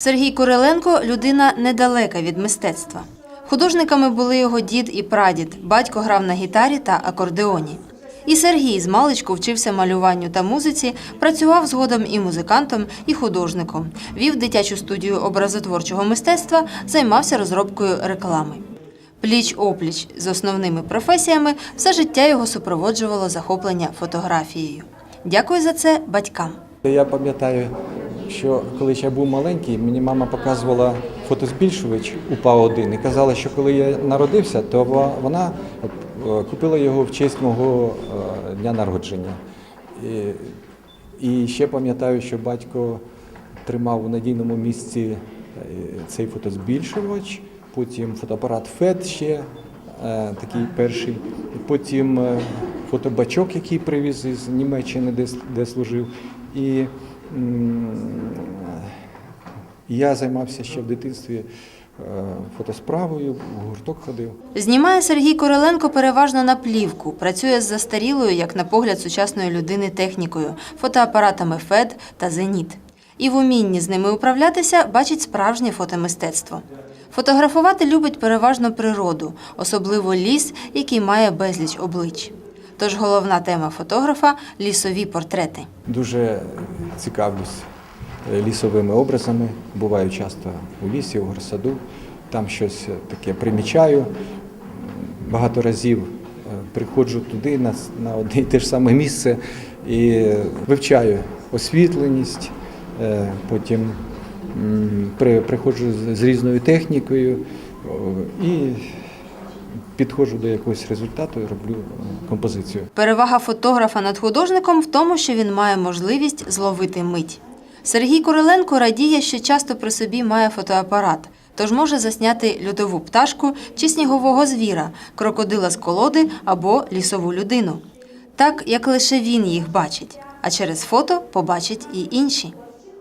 Сергій Куриленко людина недалека від мистецтва. Художниками були його дід і прадід. Батько грав на гітарі та акордеоні. І Сергій з маличку вчився малюванню та музиці, працював згодом і музикантом, і художником. Вів дитячу студію образотворчого мистецтва, займався розробкою реклами. Пліч опліч з основними професіями все життя його супроводжувало захоплення фотографією. Дякую за це батькам. Я пам'ятаю, що коли ще був маленький, мені мама показувала фотозбільшувач УПА-1 і казала, що коли я народився, то вона е, купила його в честь мого е, дня народження. І, ще пам'ятаю, що батько тримав у надійному місці е, цей фотозбільшувач, потім фотоапарат ФЕД ще такий перший, потім фотобачок, який привіз із Німеччини, де, де служив. І я займався ще в дитинстві е, фотосправою, в гурток ходив. Знімає Сергій Короленко переважно на плівку. Працює з застарілою, як на погляд сучасної людини, технікою, фотоапаратами ФЕД та Зеніт. І в умінні з ними управлятися бачить справжнє фотомистецтво. Фотографувати любить переважно природу, особливо ліс, який має безліч облич. Тож головна тема фотографа лісові портрети. Дуже цікавлюсь лісовими образами. Буваю часто у лісі, у горсаду, там щось таке примічаю. Багато разів е, приходжу туди на, на одне і те ж саме місце і вивчаю освітленість, е, потім приходжу з, різною технікою і підходжу до якогось результату і роблю е, композицію. Перевага фотографа над художником в тому, що він має можливість зловити мить. Сергій Куриленко радіє, що часто при собі має фотоапарат, тож може засняти льодову пташку чи снігового звіра, крокодила з колоди або лісову людину. Так, як лише він їх бачить, а через фото побачить і інші.